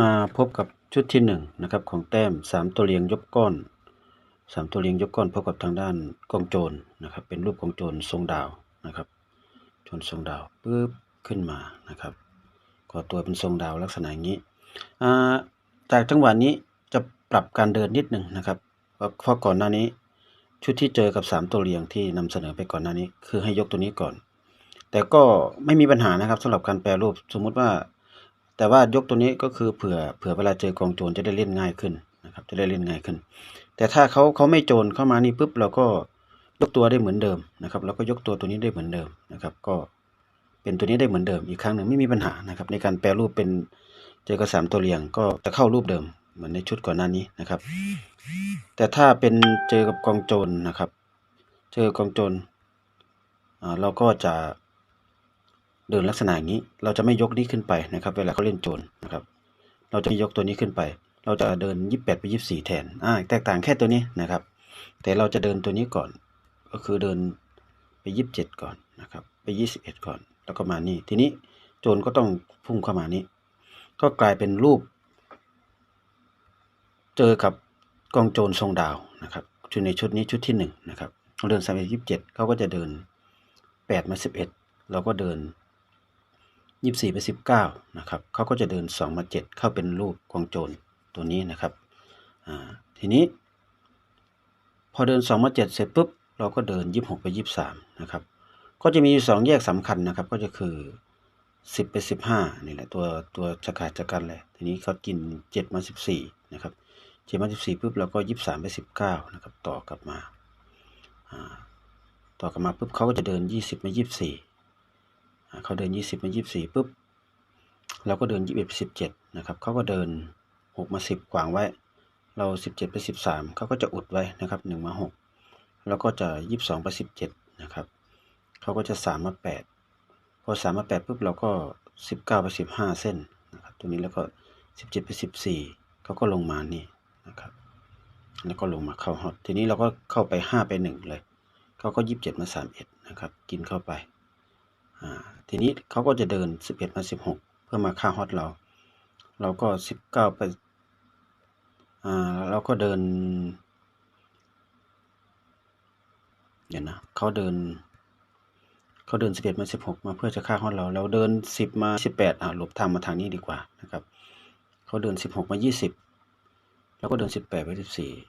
มาพบกับชุดที่หนึ่งนะครับของแต้มสามตัวเรียงยกก้อนสามตัวเรียงยกก้อนพบกับทางด้านกองโจรนะครับ เป็นรูปกองโจรทรงดาวนะครับโจรทรงดาวปึ๊บขึ้นมานะครับก่อตัวเป็นทรงดาวลักษณะอย่างนี้อ่าจากจังหวะนี้จะปรับการเดินนิดหนึ่งนะครับเพราะก่อนหน้านี้ชุดที่เจอกับสามตัวเรียงที่นำเสนอไปก่อนหน้านี้ คือให้ยกตัวนี้ก่อน แต่ก็ไม่มีปัญหานะครับสำหรับการแปรรูปสมมุติว่า แต่ว่ายกตัวนี้ก็คือเผื่อเผื่อเวลาเจอกองโจรจะได้เล่นง่ายขึ้นนะครับจะได้เล่นง่ายขึ้น แต่ถ้าเขาเขาไม่โจรเข้ามานี่ปุ๊บเราก็ยกตัวได้เหมือนเดิมนะครับแล้วก็ยกตัวตัวนี้ได้เหมือนเดิมนะครับก็เป็นตัวนี้ได้เหมือนเดิมอีกครั้งหนึ่งไม่มีปัญหานะครับในการแปรรูปเป็นเจอกระสามตัวเรียงก็จะเข้ารูปเดิมเหมือนในชุดก่อนหน้านี้นะครับ แต่ถ้าเป็นเจอกับกองโจรนะครับ เจอกองโจรเราก็จะ เดินลักษณะอย่างนี้ เราจะไม่ยกนี้ขึ้นไปนะครับ เวลาเขาเล่นโจรนะครับ เราจะไม่ยกตัวนี้ขึ้นไป เราจะเดินยี่สิบแปดไปยี่สิบสี่แทนอ่าแตกต่างแค่ตัวนี้นะครับ แต่เราจะเดินตัวนี้ก่อน ก็คือเดินไปยี่สิบเจ็ดก่อนนะครับไปยี่สิบเอ็ดก่อน แล้วก็มานี่ ทีนี้โจรก็ต้องพุ่งเข้ามานี้ ก็กลายเป็นรูป เจอกับกองโจรทรงดาวนะครับชุดในชุดนี้ชุดที่หนึ่งนะครับเราเดินสามไปยี่สิบเจ็ดเขาก็จะเดินแปดมาสิบเอ็ดเราก็เดิน ยี่สี่ไปสิบเก้านะครับเขาก็จะเดินสองมาเจ็ดเข้าเป็นรูปกองโจรตัวนี้นะครับทีนี้ พอเดินสองมาเจ็ดเสร็จปุ๊บเราก็เดินยี่หกไปยี่สามนะครับก็จะมีอยู่สองแยกสำคัญนะครับ ก็จะคือสิบไปสิบห้านี่แหละตัวตัวชะกาดชะกันเลยทีนี้เขากินเจ็ดมาสิบสี่นะครับเจ็ดมาสิบสี่ปุ๊บเราก็ยี่สามไปสิบเก้านะครับต่อกลับมาต่อกลับมาปุ๊บเขาก็จะเดินยี่สิบมายี่สี่อ่ เขาเดินยี่สิบมายี่สี่ปุ๊บเราก็เดินยี่สิบสิบเจ็ดนะครับเขาก็เดินหกมาสิบขวางไว้ เราสิบเจ็ดไปสิบสามเขาก็จะอุดไว้นะครับหนึ่งมาหกแล้วก็จะยี่สิบสองไปสิบเจ็ดนะครับเขาก็จะสามมาแปดพอสามมาแปดปุ๊บเราก็สิบเก้าไปสิบห้าเส้นนะครับตัวนี้แล้วก็สิบเจ็ดไปสิบสี่เขาก็ลงมานี่นะครับแล้วก็ลงมาเข้าฮอตทีนี้เราก็เข้าไปห้าไปหนึ่งเลยเขาก็ยี่สิบเจ็ดมาสามเอ็ดนะครับ กินเข้าไป ทีนี้เขาก็จะเดิน 11 มา 16 เพื่อมาฆ่าฮอตเรา เราก็ 19 ไปอ่าเราก็เดิน เดี๋ยวนะเขาเดินเขาเดิน 11 มา 16 มาเพื่อจะฆ่าฮอตเรา เราเดิน 10 มา 18อ่าหลบทางมาทางนี้ดีกว่านะครับเขาเดิน 16 มา 20 แล้วก็เดิน 18 ไป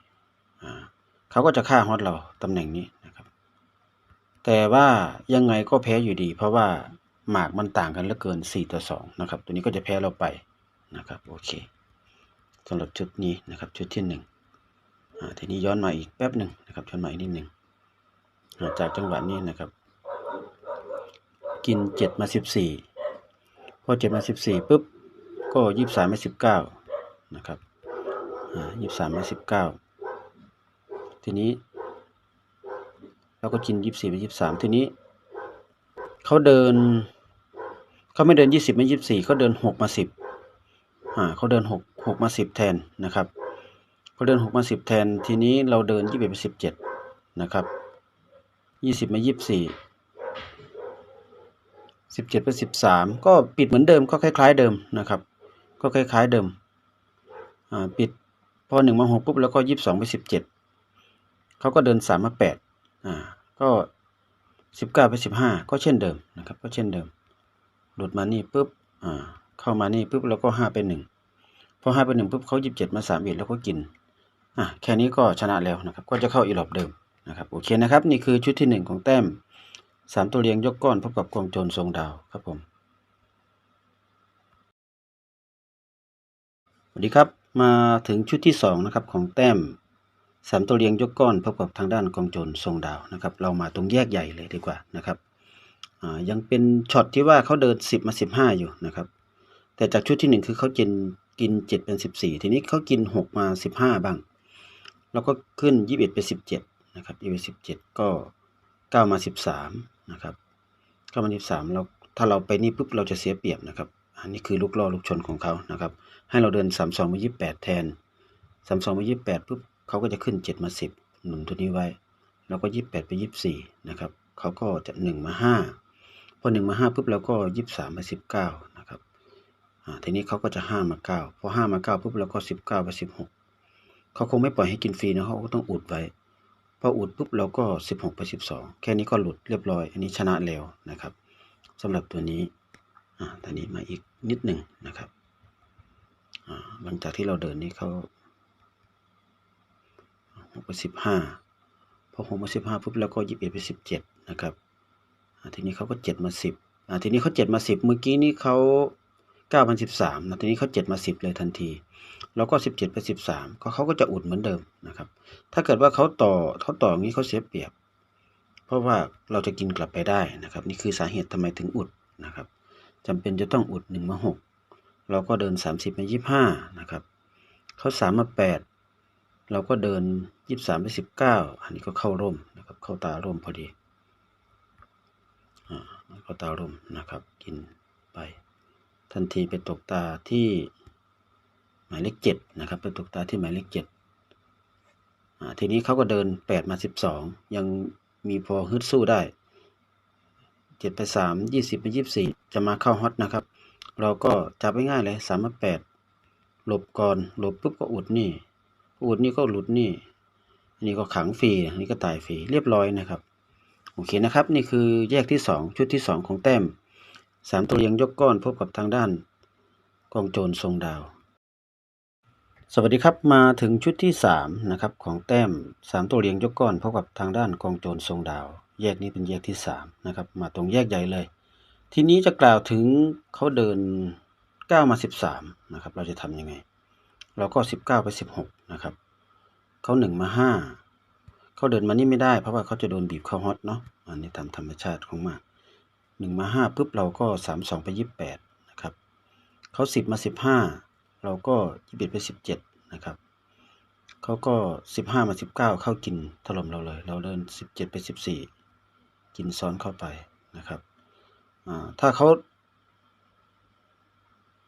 14อ่าเขาก็จะฆ่าฮอตเราตำแหน่งนี้ แต่ว่ายังไงก็แพ้อยู่ดี เพราะว่าหมากมันต่างกันเหลือเกิน 4 ต่อ 2 นะครับ ตัวนี้ก็จะแพ้เราไปนะครับโอเคสำหรับชุดนี้นะครับชุดที่หนึ่งอ่าทีนี้ย้อนมาอีกแป๊บหนึ่งนะครับย้อนมาอีกนิดหนึ่งจากจังหวะนี้นะครับ กิน 7 มา 14 พอ 7 มา 14ปุ๊บก็ 23 มา 19 นะครับอ่า23 มา 19 ทีนี้ เราก็กินยี่สิบสี่ไปยี่สิบสามทีนี้เขาเดินเขาไม่เดินยี่สิบไม่ยี่สิบสี่เขาเดินหกมาสิบอ่าเขาเดินหกหกมาสิบแทนนะครับเขาเดินหกมาสิบแทนทีนี้เราเดินยี่สิบเอ็ดไปสิบเจ็ดนะครับยี่สิบมายี่สิบสี่สิบเจ็ดไปสิบสามก็ปิดเหมือนเดิมก็คล้าย ๆ เดิมนะครับ ก็คล้าย ๆเดิมอ่าปิดพอหนึ่งมาหกปุ๊บแล้วก็ยี่สิบสองไปสิบเจ็ดเขาก็เดินสามมาแปด อ่าก็สิบเก้าไปสิบห้าก็เช่นเดิมนะครับ ก็เช่นเดิม หลุดมานี่ปุ๊บอ่าเข้ามานี่ปุ๊บแล้วก็ห้าไปหนึ่งพอห้าไปหนึ่งปุ๊บเขายิบเจ็ดมาสามเอ็ดแล้วก็กินอะแค่นี้ก็ชนะแล้วนะครับ ก็จะเข้าอีหลอบเดิมนะครับโอเคนะครับ นี่คือชุดที่หนึ่งของแต้มสามตัวเรียงยกก้อนพบกับกองโจรทรงดาวครับผมสวัสดีครับ มาถึงชุดที่สองนะครับของแต้ม สามตัวเรียงยกก้อนพบกับทางด้านกองโจรทรงดาวนะครับ เรามาตรงแยกใหญ่เลยดีกว่านะครับยังเป็นช็อตที่ว่าเขาเดินสิบมาสิบห้าอยู่นะครับ แต่จากชุดที่หนึ่งคือเขากินกินเจ็ดเป็นสิบสี่ทีนี้เขากินหกมาสิบห้าบ้าง แล้วก็ขึ้นยี่สิบเป็นสิบเจ็ดนะครับยี่สิบเจ็ดก็เก้ามาสิบสามนะครับเก้ามาสิบสามเราถ้าเราไปนี่ปุ๊บเราจะเสียเปรียบนะครับ อันนี้คือลูกล่อลูกชนของเขานะครับ ให้เราเดินสามสองมายี่สิบแปดแทนสามสองมายี่สิบแปดปุ๊บ เขาก็จะขึ้นเจ็ดมาสิบหนุนตัวนี้ไว้ แล้วก็ยี่สิบแปดไปยี่สิบสี่นะครับเขาก็จะหนึ่งมาห้าพอหนึ่งมาห้าปุ๊บเราก็ยี่สิบสามาสิบเก้านะครับอ่าทีนี้เขาก็จะห้ามาเก้าพอห้ามาเก้าปุ๊บเราก็สิบเก้าไปสิบหกเขาคงไม่ปล่อยให้กินฟรีนะเขาก็ต้องอุดไว้ พออุดปุ๊บเราก็สิบหกไปสิบสองแค่นี้ก็หลุดเรียบร้อย อันนี้ชนะแล้วนะครับสำหรับตัวนี้อ่าตอนนี้มาอีกนิดหนึ่งนะครับอ่าหลังจากที่เราเดินนี้เขา หกไปสิบห้าพอหกมาสิบห้าปุ๊บเราก็ยี่สิบเอ็ดไปสิบเจ็ดนะครับทีนี้เขาก็เจ็ดมาสิบทีนี้เขาเจ็ดมาสิบเมื่อกี้นี้เขาเก้าพันสิบสามนะทีนี้เขาเจ็ดมาสิบเลยทันที แล้วก็สิบเจ็ดไปสิบสามก็เขาก็จะอุดเหมือนเดิมนะครับ ถ้าเกิดว่าเขาต่อเขาต่อองี้เขาเสียเปรียบ เพราะว่าเราจะกินกลับไปได้นะครับ นี่คือสาเหตุทำไมถึงอุดนะครับจำเป็นจะต้องอุดหนึ่งมาหกเราก็เดินสามสิบมายี่ห้านะครับเขาสามมาแปด เราก็เดินยี่สามไปสิบเก้าอันนี้ก็เข้าร่มนะครับ เข้าตาร่มพอดีเข้าตาร่มนะครับ กินไป ทันทีไปตกตาที่หมายเลขเจ็ดนะครับ ไปตกตาที่หมายเลขเจ็ดทีนี้เขาก็เดินแปดมาสิบสองยังมีพอฮึดสู้ได้เจ็ดไปสามยี่สิบไปยี่สิบสี่จะมาเข้าฮอตนะครับ เราก็จับง่ายเลยสามมาแปดหลบก่อนหลบปุ๊บก็อุดนี่ อุดนี่ก็หลุดนี่อันนี้ก็ขังฟรีอันนี้ก็ตายฟรีเรียบร้อยนะครับโอเคนะครับนี่คือแยกที่สองชุดที่สองของแต้มสามตัวเรียงยกก้อนพบกับทางด้านกองโจรทรงดาว สวัสดีครับมาถึงชุดที่สามนะครับของแต้มสามตัวเรียงยกก้อนพบกับทางด้านกองโจรทรงดาว แยกนี้เป็นแยกที่สามนะครับมาตรงแยกใหญ่เลย ทีนี้จะกล่าวถึงเขาเดินเก้ามาสิบสามนะครับเราจะทำยังไง เราก็สิบเก้าไปสิบหก นะครับเขาหนึ่งมาห้าเขาเดินมานี่ไม่ได้เพราะว่าเขาจะโดนบีบเข้าฮอตเนาะอันนี้ตามธรรมชาติของมากหนึ่งมาห้าปุ๊บเราก็สามสองไปยี่สิบแปดนะครับเขาสิบมาสิบห้าเราก็ยี่สิบเอ็ดไปสิบเจ็ดนะครับเขาก็สิบห้ามาสิบเก้าเข้ากินถล่มเราเลย เราเดินสิบเจ็ดไปสิบสี่กินซ้อนเข้าไปนะครับอ่าถ้าเขา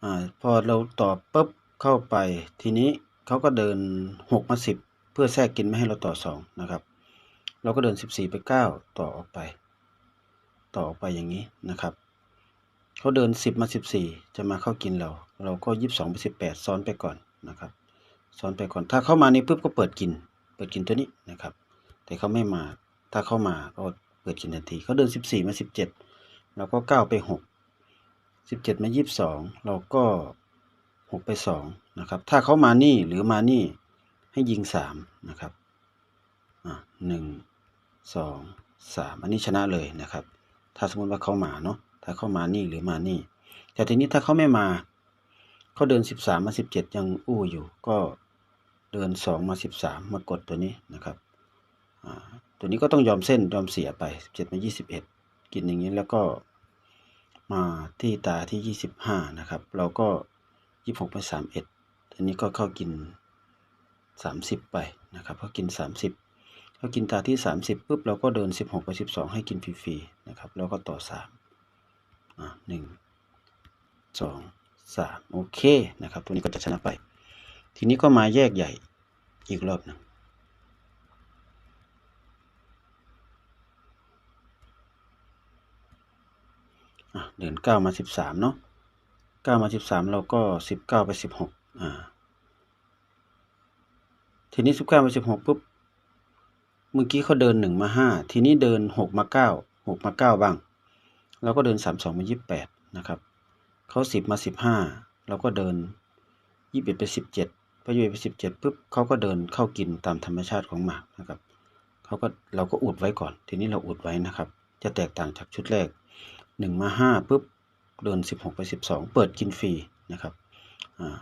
อ่าพอเราตอบปุ๊บเข้าไปทีนี้ เขาก็เดินหกมาสิบเพื่อแทรกกินไม่ให้เราต่อสองนะครับ เราก็เดินสิบสี่ไปเก้าต่อออกไป ต่อออกไปอย่างนี้นะครับเขาเดินสิบมาสิบสี่จะมาเข้ากินเรา เราก็ยี่สิบสองไปสิบแปดซ้อนไปก่อนนะครับ ซ้อนไปก่อน ถ้าเข้ามานี่ปุ๊บก็เปิดกิน เปิดกินตัวนี้นะครับ แต่เขาไม่มา ถ้าเข้ามาก็เปิดกินทันที เขาเดินสิบสี่มาสิบเจ็ดเราก็เก้าไปหกสิบเจ็ดมายี่สิบสองเราก็หกไปสอง นะครับ ถ้าเขามานี่หรือมานี่ให้ยิงสามนะครับหนึ่งสองสามอันนี้ชนะเลยนะครับ ถ้าสมมติว่าเขามาเนาะถ้าเขามานี่หรือมานี่ แต่ทีนี้ถ้าเขาไม่มาเขาเดินสิบสามมาสิบเจ็ดยังอู้อยู่ก็เดินสองมาสิบสามมากดตัวนี้นะครับตัวนี้ก็ต้องยอมเส้นยอมเสียไปสิบเจ็ดมายี่สิบเอ็ดกินอย่างนี้แล้วก็มาที่ตาที่ยี่สิบห้านะครับ เราก็ยี่หกไปสามเอ็ด ทีนี้ก็เข้ากินสามสิบไปนะครับเขากินสามสิบเขากินตาที่สามสิบปุ๊บเราก็เดินสิบหกไปสิบสองให้กินฟรีๆนะครับแล้วก็ต่อสามอะหนึ่งสองสามโอเคนะครับตัวนี้ก็จะชนะไป ทีนี้ก็มาแยกใหญ่อีกรอบหนึ่งเดินเก้ามาสิบสามเนาะเก้ามาสิบสามเราก็สิบเก้าไปสิบหกอ่า ทีนี้สิบเก้าไปสิบหกปุ๊บ เมื่อกี้เขาเดินหนึ่งมาห้า ทีนี้เดินหกมาเก้า หกมาเก้าบ้าง เราก็เดินสามสองมายี่สิบแปดนะครับ เขาสิบมาสิบห้า เราก็เดินยี่สิบเอ็ดไปสิบเจ็ดพอยี่สิบไปสิบเจ็ดปุ๊บเขาก็เดินเข้ากินตามธรรมชาติของหมากนะครับ เขาก็เราก็อุดไว้ก่อน ทีนี้เราอุดไว้นะครับ จะแตกต่างจากชุดแรกหนึ่งมาห้าปุ๊บ เดินสิบหกไปสิบสอง เปิดกินฟรีนะครับ อ่า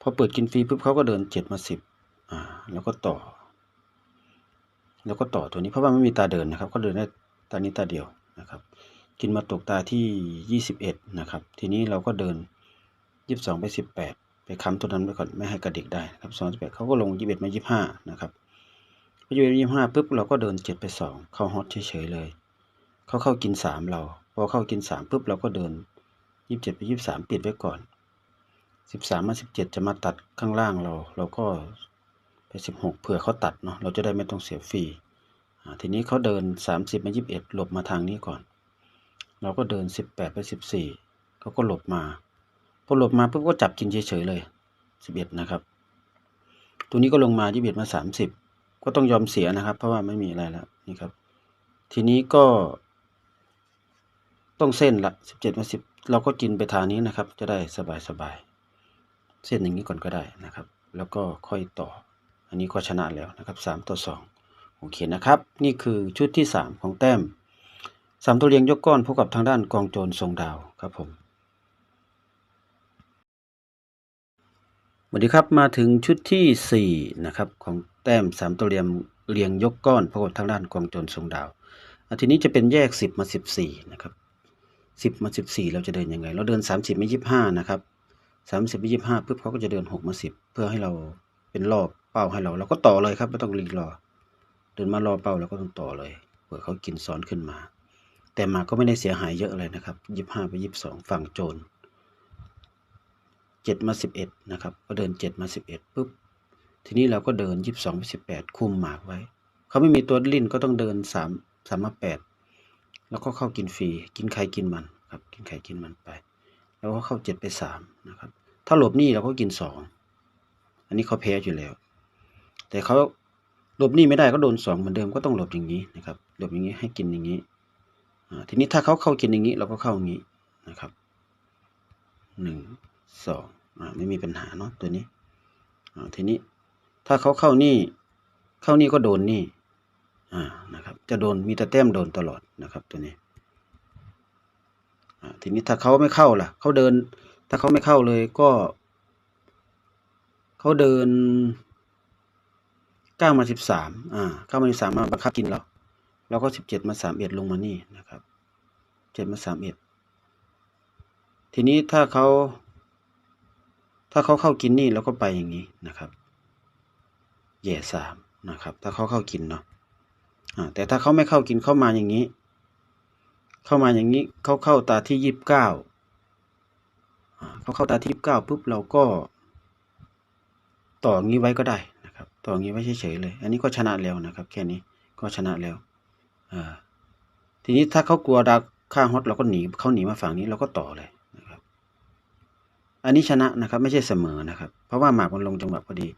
พอเปิดกินฟรีปุ๊บเขาก็เดินเจ็ดมาสิบ อ่า แล้วก็ต่อ แล้วก็ต่อตัวนี้เพราะว่าไม่มีตาเดินนะครับ ก็เดินได้ตานี้ตาเดียวนะครับ กินมาตกตาที่ยี่สิบเอ็ดนะครับ ทีนี้เราก็เดินยี่สิบสองไปสิบแปดไปค้ำตัวนั้นไว้ก่อนไม่ให้กระดิกได้ครับสองสิบแปดเขาก็ลงยี่สิบเอ็ดมายี่สิบห้านะครับพอยี่สิบยี่ห้าปุ๊บเราก็เดินเจ็ดไปสองเข้าฮอตเฉยๆเลย เขาเข้ากินสามเรา พอเข้ากินสามปุ๊บเราก็เดินยี่สิบเจ็ดไปยี่สิบสามปิดไว้ก่อนสิบสามมาสิบเจ็ดจะมาตัดข้างล่างเรา เราก็ ไปสิบหกเผื่อเขาตัดเนาะเราจะได้ไม่ต้องเสียฟรีทีนี้เขาเดินสามสิบมายี่สิบเอ็ดหลบมาทางนี้ก่อน เราก็เดินสิบแปดไปสิบสี่เขาก็หลบมา พอหลบมาปุ๊บก็จับกินเฉยๆเลยสิบเอ็ดนะครับ ตัวนี้ก็ลงมายี่สิบเอ็ดมาสามสิบก็ต้องยอมเสียนะครับ เพราะว่าไม่มีอะไรแล้วนี่ครับ ทีนี้ก็ ต้องเส้นละสิบเจ็ดมาสิบเราก็กินไปทางนี้นะครับ จะได้สบายสบายๆ เส้นอย่างนี้ก่อนก็ได้นะครับ แล้วก็ค่อยต่อ อันนี้ก็ชนะแล้วนะครับสามต่อสองโอเคนะครับ นี่คือชุดที่สามของแต้มสามตัวเรียงยกก้อนพบกับทางด้านกองโจรทรงดาวครับผมสวัสดีครับมาถึงชุดที่สี่นะครับของแต้มสามตัวเรียงเรียงยกก้อนพบกับทางด้านกองโจรทรงดาวอะทีนี้จะเป็นแยกสิบมาสิบสี่นะครับสิบมาสิบสี่เราจะเดินยังไง เราเดินสามสิบไม่ยี่ห้านะครับสามสิบไม่ยี่ห้าปุ๊บเขาก็จะเดินหกมาสิบเพื่อให้เรา เป็นรอบเป้าให้เราเราก็ต่อเลยครับไม่ต้องรีรอ เดินมารอเป้าเราก็ต้องต่อเลยเผื่อเขากินซ้อนขึ้นมา แต่มาก็ไม่ได้เสียหายเยอะเลยนะครับยี่ห้าไปยี่สองฝั่งโจรเจ็ดมาสิบเอ็ดนะครับ ก็เดินเจ็ดมาสิบเอ็ดปุ๊บทีนี้เราก็เดินยี่สองไปสิบแปดคุมหมากไว้ เขาไม่มีตัวลิ้นก็ต้องเดินสามสามมาแปดแล้วก็เข้ากินฟรีกินใครกินมันครับ กินใครกินมันไป แล้วก็เข้าเจ็ดไปสามนะครับ ถ้าหลบหนี้เราก็กินสอง อันนี้เขาแพ้อยู่แล้ว แต่เขาหลบหนี้ไม่ได้ก็โดนสองเหมือนเดิมก็ต้องหลบอย่างนี้นะครับหลบอย่างนี้ให้กินอย่างนี้อ่าทีนี้ถ้าเขาเข้ากินอย่างนี้ เราก็เข้าอย่างนี้นะครับหนึ่งสองอ่าไม่มีปัญหาเนาะตัวนี้อ่าทีนี้ถ้าเขาเข้านี่ เข้านี่ก็โดนนี่อ่านะครับ จะโดนมีแต่แต้มโดนตลอดนะครับ ตัวนี้อ่าทีนี้ถ้าเขาไม่เข้าล่ะเขาเดิน ถ้าเขาไม่เข้าเลยก็ เขาเดินเก้ามาสิบสามอ่าเก้ามาสิบสามมาบังคับกินแล้วแล้วก็สิบเจ็ดมาสามเอ็ดลงมานี่นะครับเจ็ดมาสามเอ็ดทีนี้ถ้าเขา ถ้าเขาเข้ากินนี่เราก็ไปอย่างนี้นะครับแย่สามนะครับ ถ้าเขาเข้ากินเนาะอ่าแต่ถ้าเขาไม่เข้ากินเข้ามาอย่างนี้ เข้ามาอย่างนี้เขาเข้าตาที่ยี่สิบเก้าเขาเข้าตาที่ยี่สิบเก้าปุ๊บเราก็ ต่อองี้ไว้ก็ได้นะครับ ต่อองี้ไว้เฉยๆเลย อันนี้ก็ชนะแล้วนะครับ แค่นี้ก็ชนะแล้วอ่าทีนี้ถ้าเขากลัวดาวข้าฮอตเราก็หนีเขาหนีมาฝั่งนี้เราก็ต่อเลยนะครับ อันนี้ชนะนะครับ ไม่ใช่เสมอนะครับ เพราะว่าหมากมันลงจังหวะพอดี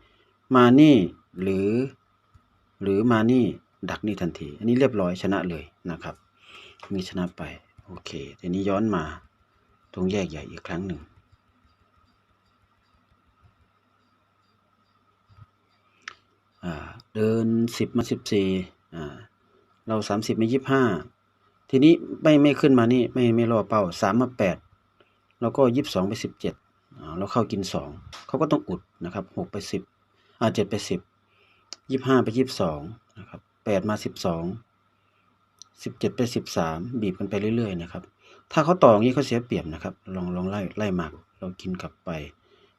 มานี่หรือ หรือมานี่ดักนี่ทันที อันนี้เรียบร้อยชนะเลยนะครับ มีชนะไป โอเคทีนี้ย้อนมาตรงแยกใหญ่อีกครั้งหนึ่ง อ่า เดินสิบมาสิบสี่อ่า เราสามสิบมายี่ห้า ทีนี้ไม่ไม่ขึ้นมานี่ไม่ไม่รอเป้าสามมาแปดแล้วก็ยี่สิบสองไปสิบเจ็ดเราเข้ากินสองเขาก็ต้องอุดนะครับหกไปสิบอ่าเจ็ดไปสิบยี่ห้าไปยี่สิบสองนะครับแปดมาสิบสองสิบเจ็ดไปสิบสามบีบกันไปเรื่อยๆนะครับ ถ้าเขาต่ออย่างนี้เขาเสียเปรียบนะครับ ลองลองไล่ไล่หมากเรากินกลับไป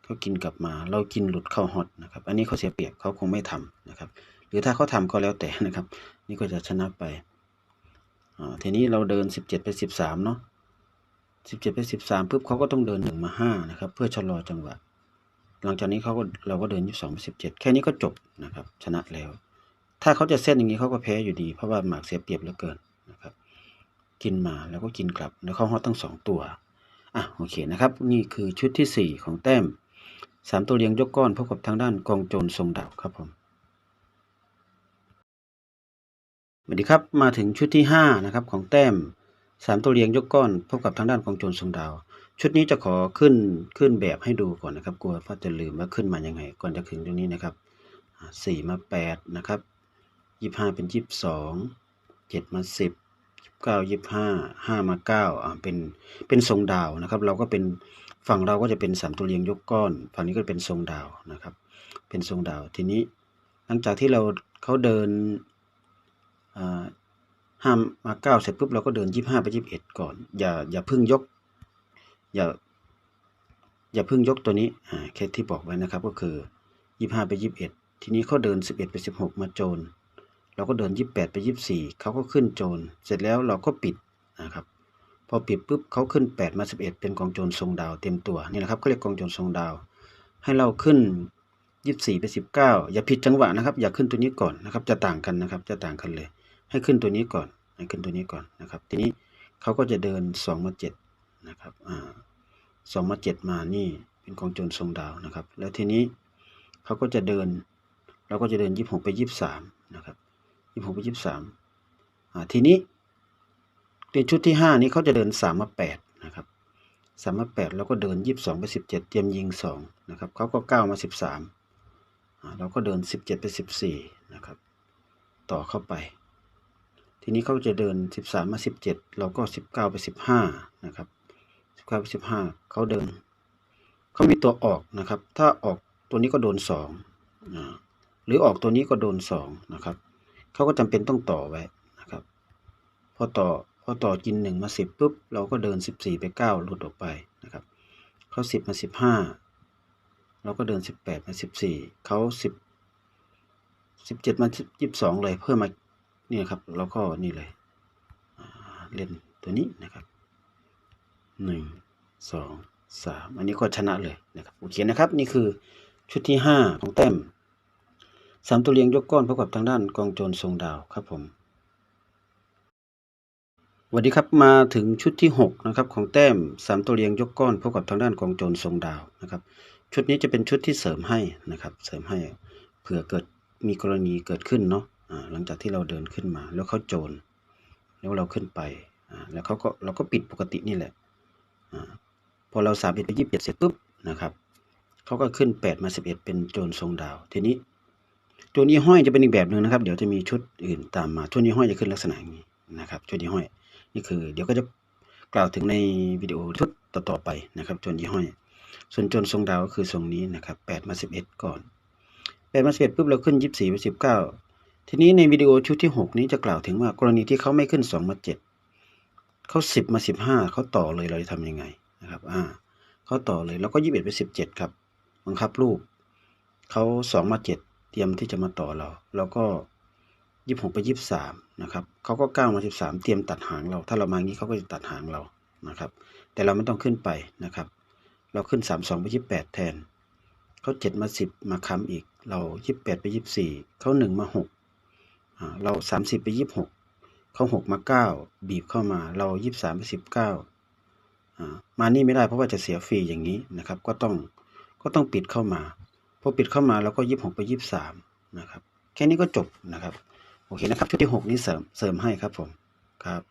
เขากินกลับมา เรากินหลุดเข้าฮอตนะครับ อันนี้เขาเสียเปรียบเขาคงไม่ทำนะครับ หรือถ้าเขาทำก็แล้วแต่นะครับ นี่ก็จะชนะไปอ่าทีนี้เราเดินสิบเจ็ดไปสิบสามเนาะสิบเจ็ดไปสิบสามปุ๊บเขาก็ต้องเดินหนึ่งมาห้านะครับ เพื่อชะลอจังหวะ หลังจากนี้เขาก็เราก็เดินยี่สองสิบเจ็ดแค่นี้ก็จบนะครับ ชนะแล้ว ถ้าเขาจะเส้นอย่างนี้เขาก็แพ้อยู่ดี เพราะว่าหมากเสียเปรียบเหลือเกินนะครับ กินมาแล้วก็กินกลับ แล้วเข้าฮอตทั้งสองตัว อะโอเคนะครับ นี่คือชุดที่สี่ของแต้ม สามตัวเรียงยกก้อนพบกับทางด้านกองโจรทรงดาวครับผมสวัสดีครับมาถึงชุดที่ห้านะครับของแต้มสามตัวเรียงยกก้อนพบกับทางด้านกองโจรทรงดาว ชุดนี้จะขอขึ้นขึ้นแบบให้ดูก่อนนะครับกลัวว่าจะลืมว่าขึ้นมายังไง ก่อนจะถึงตรงนี้นะครับสี่มาแปดนะครับยี่ห้าเป็นยี่สองเจ็ดมาสิบเก้ายี่ห้าห้ามาเก้าอ่าเป็นเป็นทรงดาวนะครับ เราก็เป็น ฝั่งเราก็จะเป็นสามตัวเรียงยกก้อน ฝั่งนี้ก็เป็นทรงดาวนะครับ เป็นทรงดาว ทีนี้หลังจากที่เราเขาเดินห้ามาเก้าเสร็จปุ๊บเราก็เดินยี่ห้าไปยี่สิบเอ็ดก่อน อย่าอย่าพึ่งยก อย่าอย่าพิ่งยกตัวนี้อ่าแค่ที่บอกไว้นะครับก็คือยี่ห้าไปยี่สิบเอ็ดทีนี้เขาเดินสิบเอ็ดไปสิบหกมาโจรเราก็เดินยี่สิบแปดไปยี่สิบสี่เขาก็ขึ้นโจรเสร็จแล้วเราก็ปิดนะครับ พอปิดปุ๊บเขาขึ้นแปดมาสิบเอ็ดเป็นกองโจรทรงดาวเต็มตัวนี่แหละครับเขาเรียกกองโจรทรงดาว ให้เราขึ้นยี่สิบสี่ไปสิบเก้าอย่าผิดจังหวะนะครับ อย่าขึ้นตัวนี้ก่อนนะครับจะต่างกันนะครับจะต่างกันเลย ให้ขึ้นตัวนี้ก่อนให้ขึ้นตัวนี้ก่อนนะครับ ทีนี้เขาก็จะเดินสองมาเจ็ดนะครับอ่าสองมาเจ็ดมานี่เป็นกองโจรทรงดาวนะครับ แล้วทีนี้เขาก็จะเดินเราก็จะเดินยี่หกไปยี่สามนะครับยี่หกไปยี่สามอ่าทีนี้ ในชุดที่ห้านี้เขาจะเดินสามมาแปดนะครับสามมาแปดแล้วก็เดินยี่สองไปสิบเจ็ดเตรียมยิงสองนะครับเขาก็เก้ามาสิบสามเราก็เดินสิบเจ็ดไปสิบสี่นะครับ ต่อเข้าไป ทีนี้เขาจะเดินสิบสามมาสิบเจ็ดเราก็สิบเก้าไปสิบห้านะครับสิบเก้าไปสิบห้าเขาเดิน เขามีตัวออกนะครับ ถ้าออกตัวนี้ก็โดนสองหรือออกตัวนี้ก็โดนสองนะครับเขาก็จำเป็นต้องต่อไว้นะครับ พอต่อ อต่อกินหนึ่งมาสิบปุ๊บเราก็เดินสิบสี่ไปเก้าหลุดออกไปนะครับ เขาสิบมาสิบห้าเราก็เดินสิบแปดมาสิบสี่เขาสิบสิบเจ็ดมายี่สิบสองเลยเพิ่มมาเนี่ยครับเราก็นี่เลยเล่นตัวนี้นะครับหนึ่งสองสามอันนี้ก็ชนะเลยนะครับโอเคนะครับนี่คือชุดที่ห้าของแต้มสามตัวเรียงยกก้อนพบกับทางด้านกองโจรทรงดาวครับผม วัสดีครับมาถึงชุดที่หกนะครับ ของแต้มสามตัวเรียงยกก้อนพบกับทางด้านกองโจรทรงดาวนะครับ ชุดนี้จะเป็นชุดที่เสริมให้นะครับ เสริมให้เผื่อเกิดมีกรณีเกิดขึ้นเนาะอ่าหลังจากที่เราเดินขึ้นมา แล้วเขาโจร แล้วเราขึ้นไป แล้วเขาก็เราก็ปิดปกตินี่แหละอพอเราสามเอ็ดไปยี่สิบเจ็ดเสร็จปุ๊บนะครับเขาก็ขึ้นแปดมาสิบเอ็ดเป็นโจรทรงดาว ทีนี้โจรยี่ห้อยจะเป็นอีกแบบหนึ่งนะครับ เดี๋ยวจะมีชุดอื่นตามมาชุดยี่ห้อยจะขึ้นลักษณะอย่างนี้นะครับชุดยี่ห้อย นี่คือ เดี๋ยวก็จะกล่าวถึงในวิดีโอชุดต่อๆไปนะครับจรยี่ห้อยส่วนจรทรงดาวก็คือทรงนี้นะครับแปดมาสิบเอ็ดก่อนแปดมาสิบเอ็ดปุ๊บเราขึ้นยี่สิบสี่ไปสิบเก้าทีนี้ในวิดีโอชุดที่หกนี้จะกล่าวถึงว่ากรณีที่เขาไม่ขึ้นสองมาเจ็ดเขาสิบมาสิบห้าเขาต่อเลยเราจะทำยังไงนะครับอ่าเขาต่อเลยแล้วก็ยี่สิบไปสิบเจ็ดครับบังคับลูกเขาสองมาเจ็ดเตรียมที่จะมาต่อเรา แล้วก็ ยี่สิบหกไปยี่สิบสามนะครับเขาก็ก้าวมาสิบสามเตรียมตัดหางเรา ถ้าเรามางี้เขาก็จะตัดหางเรานะครับ แต่เราไม่ต้องขึ้นไปนะครับ เราขึ้นสามสองไปยี่แปดแทนเขาเจ็ดมาสิบมาค้ำอีก เรายี่แปดไปยี่สี่เขาหนึ่งมาหกเราสามสิบไปยี่หกเขาหกมาเก้าบีบเข้ามา เรายี่สามไปสิบเก้ามานี่ไม่ได้เพราะว่าจะเสียฟรีอย่างนี้นะครับ ก็ต้องก็ต้องปิดเข้ามาพอปิดเข้ามาเราก็ยี่หกไปยี่สามนะครับ แค่นี้ก็จบนะครับ โอเคนะครับชุดที่หกนี้เสริมเสริมให้ครับผมครับ